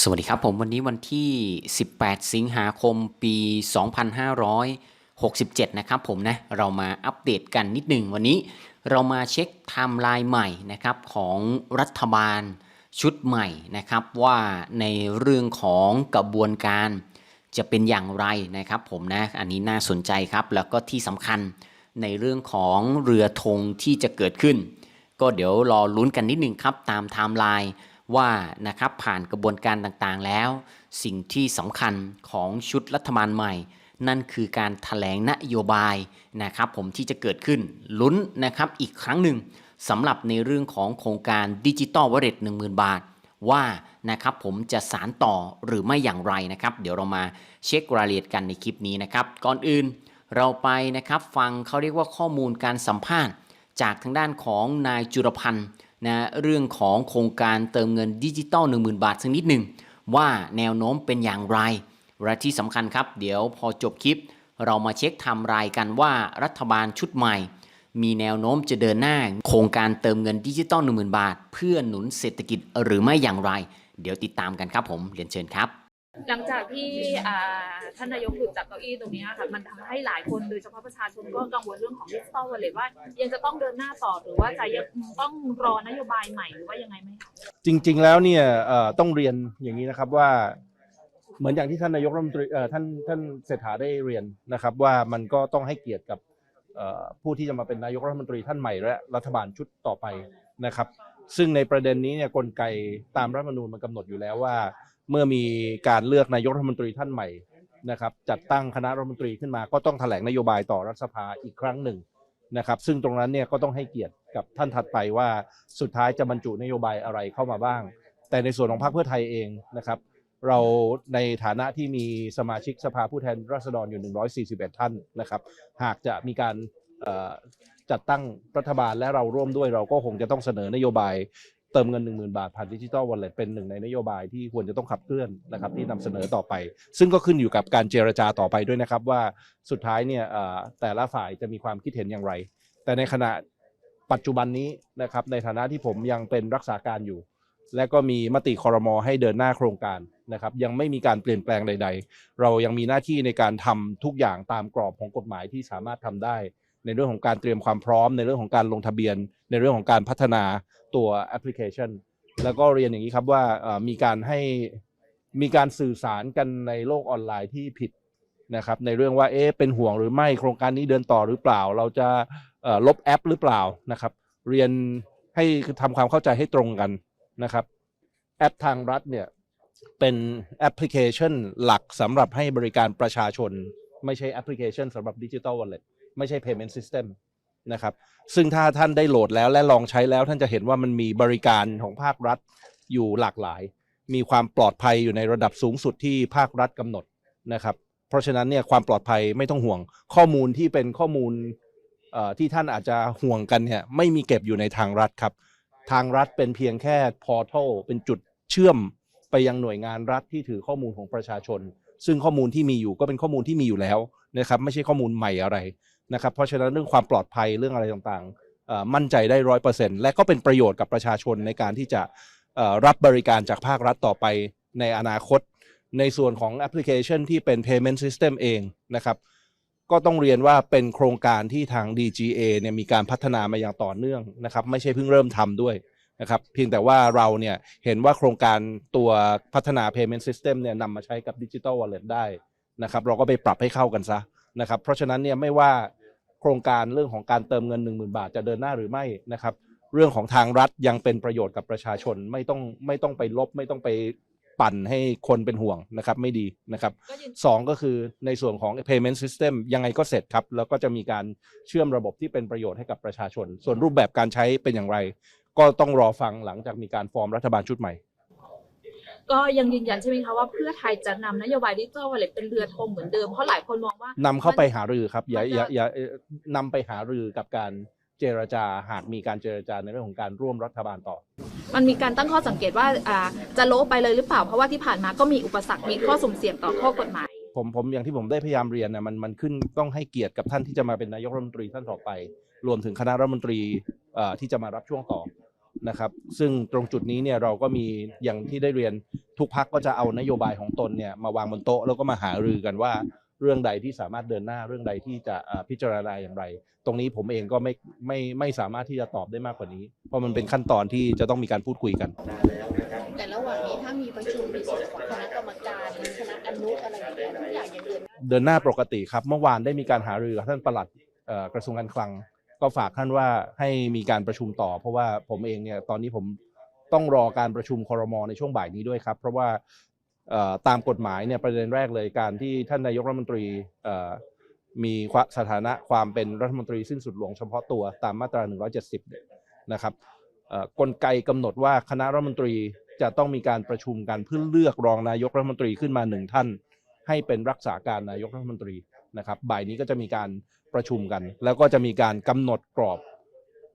สวัสดีครับผมวันนี้วันที่ 18 สิงหาคมปี 2567 นะครับผมนะเรามาอัปเดตกันนิดหนึ่งวันนี้เรามาเช็คไทม์ไลน์ใหม่นะครับของรัฐบาลชุดใหม่นะครับว่าในเรื่องของกระบวนการจะเป็นอย่างไรนะครับผมนะอันนี้น่าสนใจครับแล้วก็ที่สำคัญในเรื่องของเรือธงที่จะเกิดขึ้น ก็เดี๋ยวรอลุ้นกันนิดหนึ่งครับตามไทม์ไลน์ ว่านะครับผ่านกระบวนการต่างๆแล้ว สิ่งที่สำคัญของชุดรัฐบาลใหม่ นั่นคือการถแถลงนโยบายนะครับผมที่จะเกิดขึ้นลุ้นนะครับอีกครั้งหนึ่งสำหรับในเรื่องของโครงการดิจิตอลวอลเล็ต10,000บาท ว่านะครับผมจะสารต่อหรือไม่อย่างไรนะครับ เดี๋ยวเรามาเช็ครายละเอียดกันในคลิปนี้นะครับ ก่อนอื่นเราไปนะครับฟังเขาเรียกว่าข้อมูลการสัมภาษณ์ จากทางด้านของนายจุรพันธ์ นะเรื่องของโครงการเติมเงินดิจิตอล10,000 บาทสักนิดหนึ่งว่าแนวโน้มเป็นอย่างไรและที่สำคัญครับ เดี๋ยวพอจบคลิป เรามาเช็คไทม์ไลน์กันว่ารัฐบาลชุดใหม่ มีแนวโน้มจะเดินหน้า โครงการเติมเงินดิจิตอล10,000 บาท เพื่อหนุนเศรษฐกิจหรือไม่อย่างไร เดี๋ยวติดตามกันครับผมเรียนเชิญครับ หลังจากที่ท่านนายกหลุดจากเก้าอี้ตรงนี้ค่ะมันทำให้หลายคนโดยเฉพาะประชาชนก็กังวลเรื่องของดิจิตอลวอลเล็ตว่า ยังจะต้องเดินหน้าต่อหรือว่าจะยังต้องรอนโยบายใหม่หรือว่ายังไงไหมจริง ๆ แล้วเนี่ยต้องเรียนอย่างนี้นะครับว่า เหมือนอย่างที่ท่านนายกรัฐมนตรีท่านท่านเศรษฐาได้เรียนนะครับ ว่ามันก็ต้องให้เกียรติกับผู้ที่จะมาเป็นนายกรัฐมนตรีท่านใหม่และรัฐบาลชุดต่อไปนะครับ ซึ่งในประเด็นนี้เนี่ยกลไกตามรัฐธรรมนูญมันกำหนดอยู่แล้วว่า เมื่อมีการเลือกนายกรัฐมนตรีท่านใหม่นะครับ จัดตั้งคณะรัฐมนตรีขึ้นมา ก็ต้องแถลงนโยบายต่อรัฐสภาอีกครั้งหนึ่งนะครับ ซึ่งตรงนั้นเนี่ยก็ต้องให้เกียรติกับท่านถัดไปว่าสุดท้ายจะบรรจุนโยบายอะไรเข้ามาบ้าง แต่ในส่วนของพรรคเพื่อไทยเองนะครับเราในฐานะที่มีสมาชิกสภาผู้แทนราษฎรอยู่ 141 ท่านนะครับ หากจะมีการ จัดตั้งรัฐบาลและเราร่วมด้วยเราก็คงจะต้องเสนอนโยบายเติมเงิน 10,000 บาทผ่านดิจิทัลวอลเล็ตเป็นหนึ่งในนโยบายที่ควรจะต้องขับเคลื่อนนะครับที่นำเสนอต่อไป ซึ่งก็ขึ้นอยู่กับการเจรจาต่อไปด้วยนะครับว่าสุดท้ายเนี่ยแต่ละฝ่ายจะมีความคิดเห็นอย่างไร แต่ในขณะปัจจุบันนี้นะครับในฐานะที่ผมยังเป็นรักษาการอยู่ และก็มีมติคอรมอให้เดินหน้าโครงการนะครับยังไม่มีการเปลี่ยนแปลงใด ๆ เรายังมีหน้าที่ในการทำทุกอย่างตามกรอบของกฎหมายที่สามารถทำได้ ในเรื่องของการเตรียมความพร้อม ในเรื่องของการลงทะเบียน ในเรื่องของการพัฒนาตัวแอปพลิเคชัน แล้วก็เรียนอย่างนี้ครับว่ามีการให้มีการสื่อสารกันในโลกออนไลน์ที่ผิดนะครับในเรื่องว่าเอ๊ะเป็นห่วงหรือไม่โครงการนี้เดินต่อหรือเปล่า เราจะลบแอปหรือเปล่านะครับ เรียนให้ทำความเข้าใจให้ตรงกันนะครับ แอปทางรัฐเนี่ยเป็นแอปพลิเคชันหลักสำหรับให้บริการประชาชน ไม่ใช่แอปพลิเคชันสำหรับดิจิ t a ลวอลเล็ต ไม่ใช่ payment system นะครับ ซึ่งถ้าท่านได้โหลดแล้วและลองใช้แล้วท่านจะเห็นว่ามันมีบริการของภาครัฐอยู่หลากหลาย มีความปลอดภัยอยู่ในระดับสูงสุดที่ภาครัฐกำหนดนะครับ เพราะฉะนั้นเนี่ยความปลอดภัยไม่ต้องห่วง ข้อมูลที่เป็นข้อมูลเอ่อที่ท่านอาจจะห่วงกันเนี่ยไม่มีเก็บอยู่ในทางรัฐครับ ทางรัฐเป็นเพียงแค่พอร์ทัลเป็นจุดเชื่อมไปยังหน่วยงานรัฐที่ถือข้อมูลของประชาชน ซึ่งข้อมูลที่มีอยู่ก็เป็นข้อมูลที่มีอยู่แล้วนะครับ ไม่ใช่ข้อมูลใหม่อะไร นะครับเพราะฉะนั้นเรื่องความปลอดภัยเรื่องอะไรต่างๆ มั่นใจได้ร้อยเปอร์เซ็นต์และก็เป็นประโยชน์กับประชาชนในการที่จะรับบริการจากภาครัฐต่อไปในอนาคต ในส่วนของแอปพลิเคชันที่เป็น payment system เองนะครับก็ต้องเรียนว่าเป็นโครงการที่ทาง DGA เนี่ยมีการพัฒนามาอย่างต่อเนื่องนะครับไม่ใช่เพิ่งเริ่มทำด้วยนะครับเพียงแต่ว่าเราเนี่ยเห็นว่าโครงการตัวพัฒนา payment system เนี่ยนำมาใช้กับ digital wallet ได้นะครับเราก็ไปปรับให้เข้ากันซะ นะครับเพราะฉะนั้นเนี่ยไม่ว่าโครงการเรื่องของการเติมเงิน 10,000 บาทจะเดินหน้าหรือไม่นะครับ เรื่องของทางรัฐยังเป็นประโยชน์กับประชาชนไม่ต้องไม่ต้องไปลบ ไม่ต้องไปปั่นให้คนเป็นห่วงนะครับไม่ดีนะครับก็ยืนสองก็คือในส่วนของ payment system ยังไงก็เสร็จครับ แล้วก็จะมีการเชื่อมระบบที่เป็นประโยชน์ให้กับประชาชน ส่วนรูปแบบการใช้เป็นอย่างไร ก็ต้องรอฟังหลังจากมีการฟอร์มรัฐบาลชุดใหม่ ก็ยังยืนยันใช่ไหมคะว่าเพื่อไทยจะนำนโยบายดิจิตอลวอลเล็ตเป็นเรือธงเหมือนเดิมเพราะหลายคนมองว่านำเข้าไปหารือครับ อย่ามันจะอย่าอย่าเอ่อนำไปหารือกับการเจรจาหากมีการเจรจาในเรื่องของการร่วมรัฐบาลต่อ มันมีการตั้งข้อสังเกตว่าอ่าจะโละไปเลยหรือเปล่า เพราะว่าที่ผ่านมาก็มีอุปสรรคมีข้อสุ่มเสี่ยงต่อข้อกฎหมาย ผมผมอย่างที่ผมได้พยายามเรียนนะมันมันขึ้นต้องให้เกียรติกับท่านที่จะมาเป็นนายกรัฐมนตรีท่านต่อไป รวมถึงคณะรัฐมนตรีเอ่อที่จะมารับช่วงต่อ นะครับซึ่งตรงจุดนี้เนี่ยเราก็มีอย่างที่ได้เรียนทุกพักก็จะเอานโยบายของตนเนี่ยมาวางบนโต๊ะแล้วก็มาหารือกันว่า เรื่องใดที่สามารถเดินหน้าเรื่องใดที่จะพิจารณาอย่างไร ตรงนี้ผมเองก็ไม่ไม่ไม่สามารถที่จะตอบได้มากกว่านี้ เพราะมันเป็นขั้นตอนที่จะต้องมีการพูดคุยกัน แต่ระหว่างนี้ถ้ามีประชุมในส่วนของคณะกรรมการคณะอนุอะไรอย่างเงี้ยทุกอย่างยังเดินหน้าเดินหน้าปกติครับเมื่อวานได้มีการหารือกับท่านปลัดกระทรวงการคลัง ก็ฝากท่านว่าให้มีการประชุมต่อ เพราะว่าผมเองเนี่ยตอนนี้ผมต้องรอการประชุมคอรมอในช่วงบ่ายนี้ด้วยครับ เพราะว่าตามกฎหมายเนี่ยประเด็นแรกเลยการที่ท่านนายกรัฐมนตรีมีสถานะความเป็นรัฐมนตรีสิ้นสุดหลวงเฉพาะตัวตามมาตรา 170เนี่ยนะครับกลไกกำหนดว่าคณะรัฐมนตรีจะต้องมีการประชุมกันเพื่อเลือกรองนายกรัฐมนตรีขึ้นมาหนึ่งท่าน ให้เป็นรักษาการนายกรัฐมนตรีนะครับบ่ายนี้ก็จะมีการ ประชุมกัน แล้วก็จะมีการกำหนดกรอบ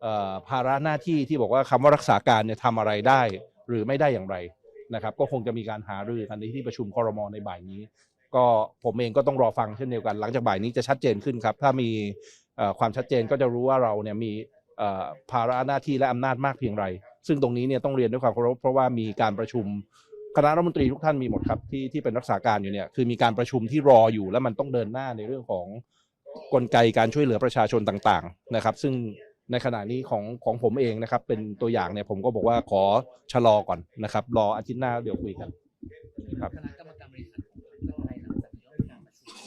ออภาระหน้าที่ที่บอกว่าคำว่ารักษาการเนี่ยทำอะไรได้ หรือไม่ได้อย่างไรนะครับก็คงจะมีการหารือกันในที่ประชุมคอรมอในบ่ายนี้ ก็ผมเองก็ต้องรอฟังเช่นเดียวกัน หลังจากบ่ายนี้จะชัดเจนขึ้นครับ ถ้ามีความชัดเจนก็จะรู้ว่าเราเนี่ยมีภาระหน้าที่และอำนาจมากเพียงไร ซึ่งตรงนี้เนี่ยต้องเรียนด้วยความเคารพเพราะว่ามีการประชุมคณะรัฐมนตรีทุกท่านมีหมดครับที่ที่เป็นรักษาการอยู่เนี่ยคือมีการประชุมที่รออยู่แล้วมันต้องเดินหน้าในเรื่องของ กลไกการช่วยเหลือประชาชนต่างๆนะครับ ซึ่งในขณะนี้ของของผมเองนะครับ เป็นตัวอย่างเนี่ยผมก็บอกว่าขอชะลอก่อนนะครับ รออาทิตย์หน้าเดี๋ยวคุยกันครับ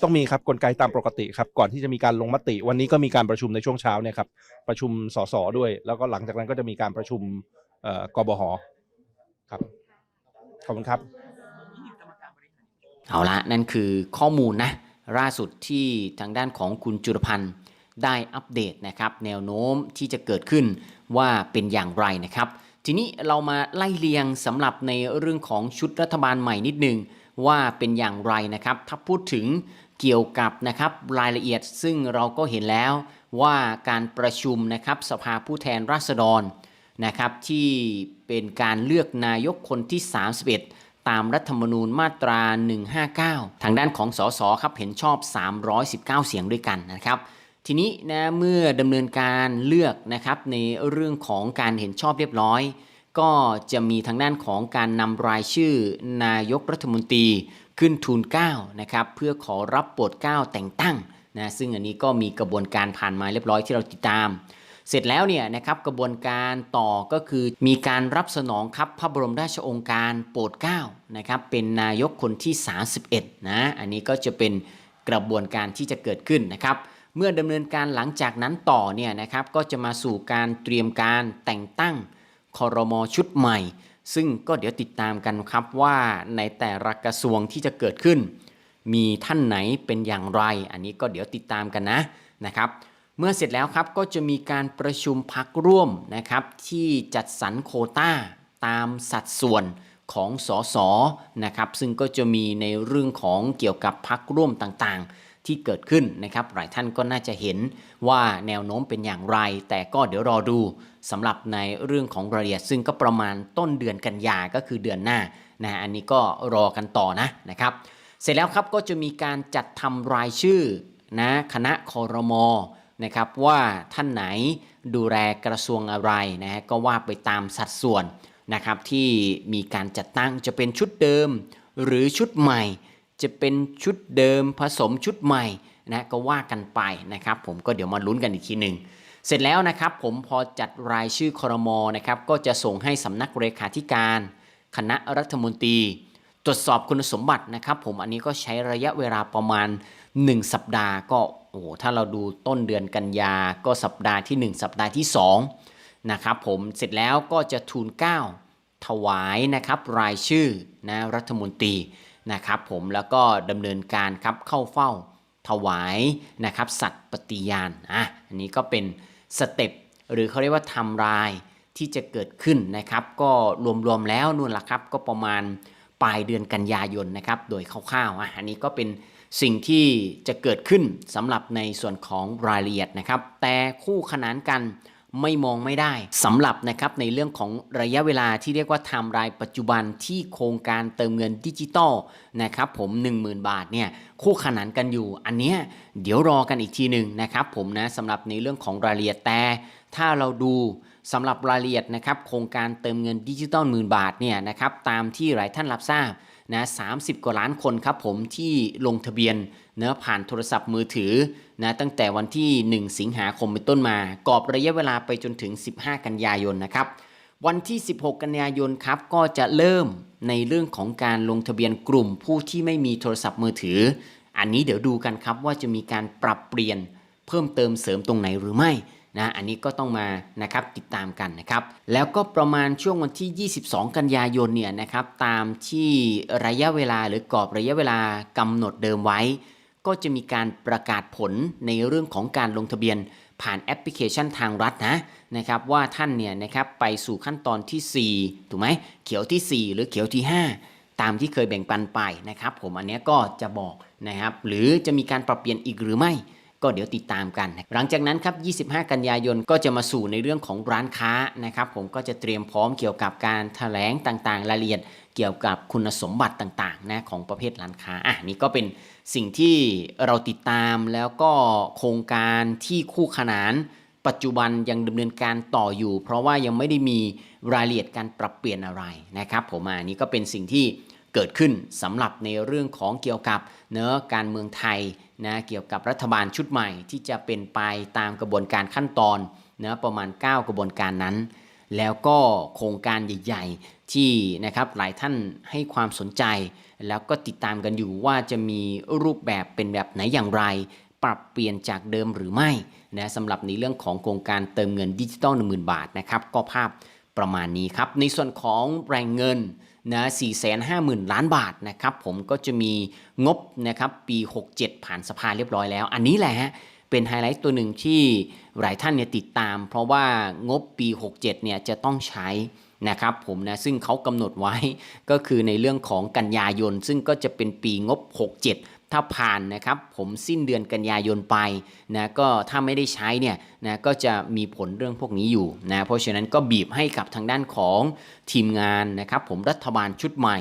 ต้องมีครับกลไกตามปกติครับ ก่อนที่จะมีการลงมติ วันนี้ก็มีการประชุมในช่วงเช้าเนี่ยครับ ประชุมสสด้วย แล้วก็หลังจากนั้นก็จะมีการประชุมเอ่อกบหครับขอบคุณครับ เอาละนั่นคือข้อมูลนะ ล่าสุดที่ทางด้านของคุณจุลพันธ์ได้อัปเดตนะครับแนวโน้มที่จะเกิดขึ้นว่าเป็นอย่างไรนะครับ ทีนี้เรามาไล่เรียงสำหรับในเรื่องของชุดรัฐบาลใหม่นิดนึงว่าเป็นอย่างไรนะครับถ้าพูดถึงเกี่ยวกับนะครับรายละเอียดซึ่งเราก็เห็นแล้วว่าการประชุมนะครับสภาผู้แทนราษฎรนะครับที่เป็นการเลือกนายกคนที่ 31 ตามรัฐธรรมนูญมาตรา 159 ทางด้านของสสครับเห็นชอบ 319 เสียงด้วยกันนะครับ ทีนี้นะเมื่อดำเนินการเลือกนะครับในเรื่องของการเห็นชอบเรียบร้อย ก็จะมีทางด้านของการนำรายชื่อนายกรัฐมนตรีขึ้นทูลเก้านะครับเพื่อขอรับโปรดเก้าแต่งตั้งนะซึ่งอันนี้ก็มีกระบวนการผ่านมาเรียบร้อยที่เราติดตาม เสร็จแล้วเนี่ยนะครับกระบวนการต่อก็คือมีการรับสนองครับพระบรมราชองค์การโปรดเกล้านะครับเป็นนายกคนที่ 31นะอันนี้ก็จะเป็นกระบวนการที่จะเกิดขึ้นนะครับเมื่อดำเนินการหลังจากนั้นต่อเนี่ยนะครับก็จะมาสู่การเตรียมการแต่งตั้งคอรมอชุดใหม่ ซึ่งก็เดี๋ยวติดตามกันครับว่าในแต่ละกระทรวงที่จะเกิดขึ้น มีท่านไหนเป็นอย่างไร อันนี้ก็เดี๋ยวติดตามกันนะนะครับ เมื่อเสร็จแล้วครับก็จะมีการประชุมพักร่วมนะครับ ที่จัดสรรโคต้าตามสัดส่วนของสสนะครับ ซึ่งก็จะมีในเรื่องของเกี่ยวกับพักร่วมต่างๆ ที่เกิดขึ้นนะครับ หลายท่านก็น่าจะเห็นว่าแนวโน้มเป็นอย่างไร แต่ก็เดี๋ยวรอดูสำหรับในเรื่องของรายละเอียด ซึ่งก็ประมาณต้นเดือนกันยาก็คือเดือนหน้านะอันนี้ก็รอกันต่อนะนะครับ เสร็จแล้วครับก็จะมีการจัดทำรายชื่อนะคณะคอรมอ นะครับว่าท่านไหนดูแลกระทรวงอะไรนะฮะก็ว่าไปตามสัดส่วนนะครับที่มีการจัดตั้งจะเป็นชุดเดิมหรือชุดใหม่ จะเป็นชุดเดิมผสมชุดใหม่นะก็ว่ากันไปนะครับผมก็เดี๋ยวมาลุ้นกันอีกทีหนึ่งเสร็จแล้วนะครับผมพอจัดรายชื่อคอรมอนะครับก็จะส่งให้สำนักเลขาธิการ คณะรัฐมนตรี ตรวจสอบคุณสมบัตินะครับ ผมอันนี้ก็ใช้ระยะเวลาประมาณ 1 สัปดาห์ก็ โอ้โหถ้าเราดูต้นเดือนกันยาก็สัปดาห์ที่ 1 สัปดาห์ที่2นะครับผมเสร็จแล้วก็จะทูลเกล้าถวายนะครับรายชื่อนะรัฐมนตรีนะครับผมแล้วก็ดำเนินการครับเข้าเฝ้าถวายนะครับสัตย์ปฏิญาณอะอันนี้ก็เป็นสเต็ปหรือเขาเรียกว่าทำรายที่จะเกิดขึ้นนะครับ ก็รวมๆแล้วนู่นละครับก็ประมาณปลายเดือนกันยายนนะครับโดยคร่าวๆอะอันนี้ก็เป็น สิ่งที่จะเกิดขึ้นสำหรับในส่วนของรายละเอียดนะครับ แต่คู่ขนานกันไม่มองไม่ได้สำหรับนะครับในเรื่องของระยะเวลาที่เรียกว่าไทม์ไลน์ปัจจุบันที่โครงการเติมเงินดิจิตอลนะครับผม 10,000 บาทเนี่ยคู่ขนานกันอยู่ อันเนี้ยเดี๋ยวรอกันอีกทีหนึ่งนะครับผมนะสำหรับในเรื่องของรายละเอียดแต่ถ้าเราดูสำหรับรายละเอียดนะครับโครงการเติมเงินดิจิตอลหมื่นบาทเนี่ยนะครับตามที่หลายท่านรับทราบ นะ30กว่าล้านคนครับผมที่ลงทะเบียนเนื้อะผ่านโทรศัพท์มือถือนะตั้งแต่วันที่ 1 สิงหาคมเป็นต้นมากรอบระยะเวลาไปจนถึง 15 กันยายนนะครับวันที่ 16 กันยายนครับก็จะเริ่มในเรื่องของการลงทะเบียนกลุ่มผู้ที่ไม่มีโทรศัพท์มือถือ อันนี้เดี๋ยวดูกันครับว่าจะมีการปรับเปลี่ยนเพิ่มเติมเสริมตรงไหนหรือไม่ นะอันนี้ก็ต้องมานะครับติดตามกันนะครับ แล้วก็ประมาณช่วงวันที่ 22 กันยายนเนี่ยนะครับตามที่ระยะเวลาหรือกรอบระยะเวลากำหนดเดิมไว้ ก็จะมีการประกาศผลในเรื่องของการลงทะเบียนผ่านแอปพลิเคชันทางรัฐนะนะครับว่าท่านเนี่ยนะครับไปสู่ขั้นตอนที่ 4 ถูกไหมเขียวที่ 4 หรือเขียวที่ 5 ตามที่เคยแบ่งปันไปนะครับ ผมอันนี้ก็จะบอกนะครับ หรือจะมีการปรับเปลี่ยนอีกหรือไม่ ก็เดี๋ยวติดตามกัน หลังจากนั้นครับ 25 กันยายนก็จะมาสู่ในเรื่องของร้านค้านะครับ ผมก็จะเตรียมพร้อมเกี่ยวกับการแถลงต่างๆ รายละเอียดเกี่ยวกับคุณสมบัติต่างๆนะของประเภทร้านค้าอะนี่ก็เป็นสิ่งที่เราติดตามแล้วก็โครงการที่คู่ขนานปัจจุบันยังดำเนินการต่ออยู่ เพราะว่ายังไม่ได้มีรายละเอียดการปรับเปลี่ยนอะไรนะครับ ผมอันนี้ก็เป็นสิ่งที่เกิดขึ้นสำหรับในเรื่องของเกี่ยวกับเนื้อการเมืองไทย นะเกี่ยวกับรัฐบาลชุดใหม่ที่จะเป็นไปตามกระบวนการขั้นตอนนะประมาณ 9 กระบวนการนั้น แล้วก็โครงการใหญ่ ๆ ที่นะครับหลายท่านให้ความสนใจ แล้วก็ติดตามกันอยู่ว่าจะมีรูปแบบเป็นแบบไหนอย่างไร ปรับเปลี่ยนจากเดิมหรือไม่นะสำหรับในเรื่องของโครงการเติมเงินดิจิตอล10,000 บาทนะครับก็ภาพ ประมาณนี้ครับ ในส่วนของแรงเงินนะ450,000 ล้านบาทนะครับผมก็จะมีงบนะครับปี 67 ผ่านสภาเรียบร้อยแล้ว อันนี้แหละฮะเป็นไฮไลท์ตัวหนึ่งที่หลายท่านเนี่ยติดตาม เพราะว่างบปี 67 เนี่ยจะต้องใช้นะครับผมนะซึ่งเขากำหนดไว้ก็คือในเรื่องของกันยายน ซึ่งก็จะเป็นปีงบ 67 ถ้าผ่านนะครับผมสิ้นเดือนกันยายนไปนะก็ถ้าไม่ได้ใช้เนี่ยนะก็จะมีผลเรื่องพวกนี้อยู่นะเพราะฉะนั้นก็บีบให้กับทางด้านของทีมงานนะครับผมรัฐบาลชุดใหม่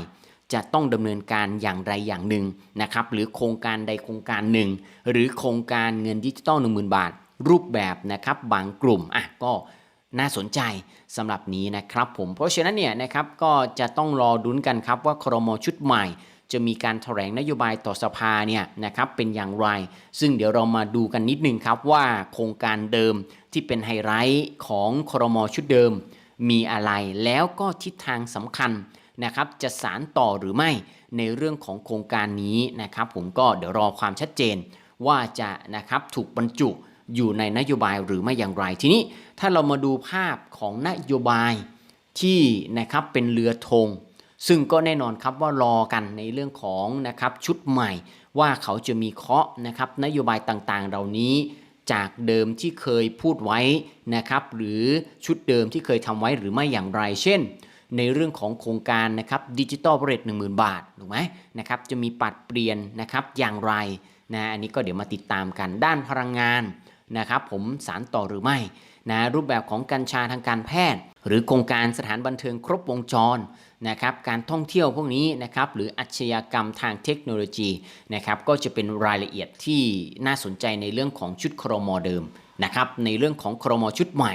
จะต้องดำเนินการอย่างไรอย่างหนึ่งนะครับหรือโครงการใดโครงการหนึ่ง หรือโครงการเงินดิจิตอล1 0,000 บาท รูปแบบนะครับบางกลุ่มอะก็น่าสนใจสำหรับนี้นะครับผมเพราะฉะนั้นเนี่ยนะครับก็จะต้องรอดุนกันครับว่าครมชุดใหม่ จะมีการแถลงนโยบายต่อสภาเนี่ยนะครับเป็นอย่างไร ซึ่งเดี๋ยวเรามาดูกันนิดนึงครับว่าโครงการเดิมที่เป็นไฮไลท์ของครมชุดเดิม มีอะไรแล้วก็ทิศทางสำคัญนะครับจะสารต่อหรือไม่ในเรื่องของโครงการนี้นะครับ ผมก็เดี๋ยวรอความชัดเจน ว่าจะนะครับถูกบรรจุอยู่ในนโยบายหรือไม่อย่างไรทีนี้ถ้าเรามาดูภาพของนโยบายที่นะครับเป็นเรือธง ซึ่งก็แน่นอนครับว่ารอกันในเรื่องของนะครับชุดใหม่ว่าเขาจะมีเคาะนะครับนโยบายต่างๆ เหล่านี้จากเดิมที่เคยพูดไว้นะครับหรือชุดเดิมที่เคยทำไว้หรือไม่อย่างไร เช่น ในเรื่องของโครงการนะครับดิจิตอลเรทหนึ่งหมื่นบาทถูกไหมนะครับจะมีปัดเปลี่ยนนะครับอย่างไรนะอันนี้ก็เดี๋ยวมาติดตามกันด้านพลังงานนะครับผมสารต่อหรือไม่นะรูปแบบของกัญชาทางการแพทย์ หรือโครงการสถานบันเทิงครบวงจรนะครับการท่องเที่ยวพวกนี้นะครับหรืออาชญากรรมทางเทคโนโลยีนะครับก็จะเป็นรายละเอียดที่น่าสนใจในเรื่องของชุดครมเดิมนะครับในเรื่องของครมชุดใหม่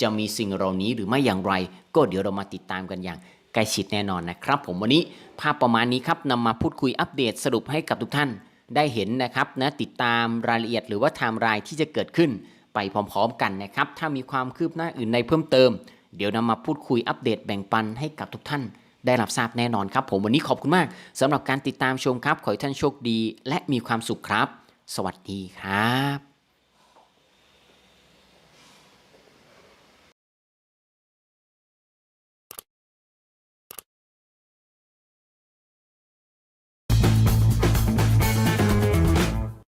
จะมีสิ่งเหล่านี้หรือไม่อย่างไร ก็เดี๋ยวเรามาติดตามกันอย่างใกล้ชิดแน่นอนนะครับ ผมวันนี้ภาพประมาณนี้ครับนำมาพูดคุยอัปเดตสรุปให้กับทุกท่าน ได้เห็นนะครับนะติดตามรายละเอียดหรือว่าไทม์ไลน์ที่จะเกิดขึ้นไปพร้อมๆ กันนะครับถ้ามีความคืบหน้าอื่นใดเพิ่มเติม เดี๋ยวนำมาพูดคุยอัปเดตแบ่งปันให้กับทุกท่านได้รับทราบแน่นอนครับ ผมวันนี้ขอบคุณมากสำหรับการติดตามชมครับ ขอให้ท่านโชคดี และมีความสุขครับ สวัสดีครับ